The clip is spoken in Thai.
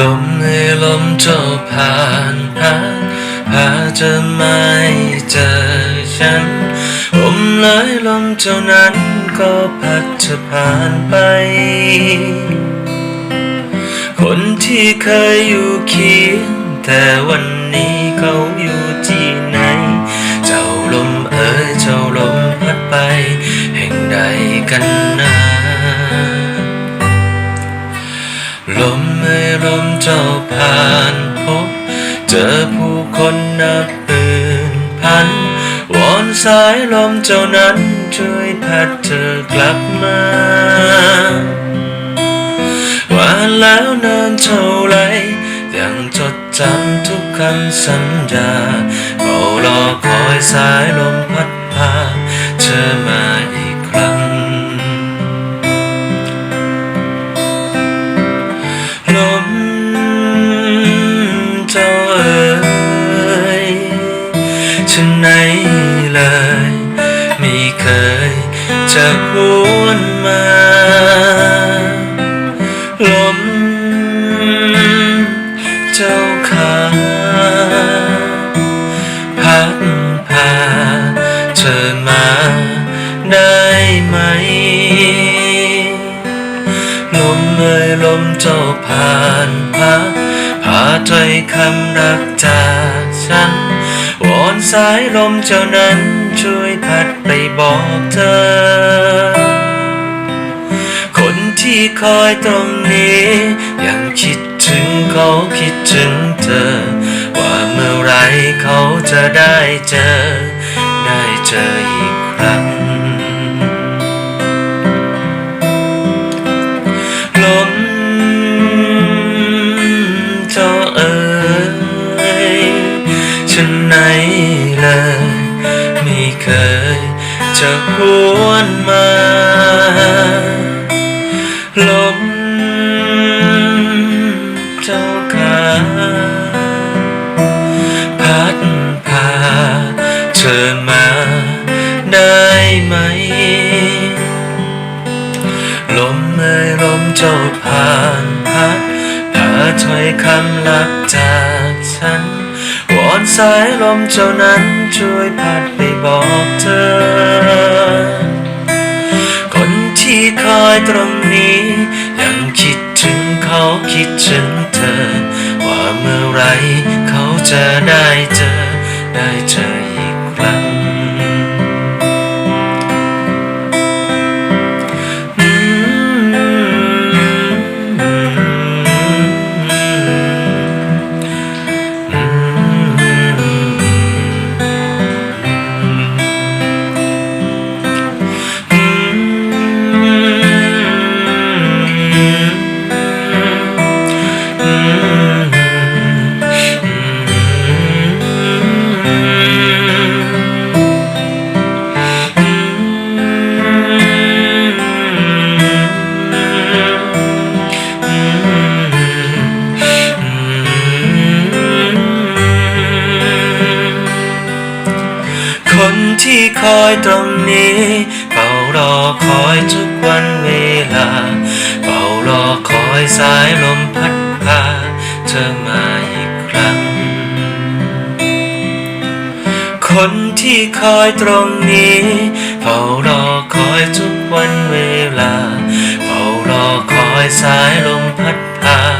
ลมเจ้าผ่านผ่านพาเธอไม่เจอฉันผมเลยลมเจ้านั้นก็พัดเธอผ่านไป คนที่เคยอยู่เคียงแต่วันนี้เขาอยู่ที่ไหน เจ้าลมเอ๋ยเจ้าลมพัดไป แห่งใดกันนะ ลมเอ๋ยลมเจ้าผ่านพบ เจอผู้คนนับหมื่นพัน วอนสายลมเจ้านั้นช่วยพัดเธอกลับมา ว่าแล้วนินเท่าไรยังจดจำทุกคำสัญญาเฝ้ารอคอยสายลมพัดพาเธอมา ฉันไหนเลย ไม่เคยจะหวนมาลมเจ้าขาพัดพาเธอมาได้ไหม ลมเอ่ยลมเจ้าผ่านพาพาถ้อยคำรักจากฉันวอน สายลมเจ้านั้นช่วยพัดไปบอกเธอ คนที่คอยตรงนี้ ยังคิดถึงเขาคิดถึงเธอ ว่าเมื่อไรเขาจะได้เจอ ได้เจออีก เคยจะหวนมาลมเจ้าขาพัดพาเธอมาได้ไหม ลมเอ่ยลมเจ้าผ่านพัดพาถ้อยคำลักจากฉัน วอนสายลมเจ้านั้นช่วยพัดไปบอกเธอ คนที่คอยตรงนี้ ยังคิดถึงเขาคิดถึงเธอ ว่าเมื่อไรเขาจะได้เจอได้เจอ คนที่คอยตรงนี้เฝ้ารอคอยทุกวันเวลาเฝ้ารอคอยสายลมพัดพาเธอมาอีกครั้ง คนที่คอยตรงนี้เฝ้ารอคอยทุกวันเวลาเฝ้ารอคอยสายลมพัดพา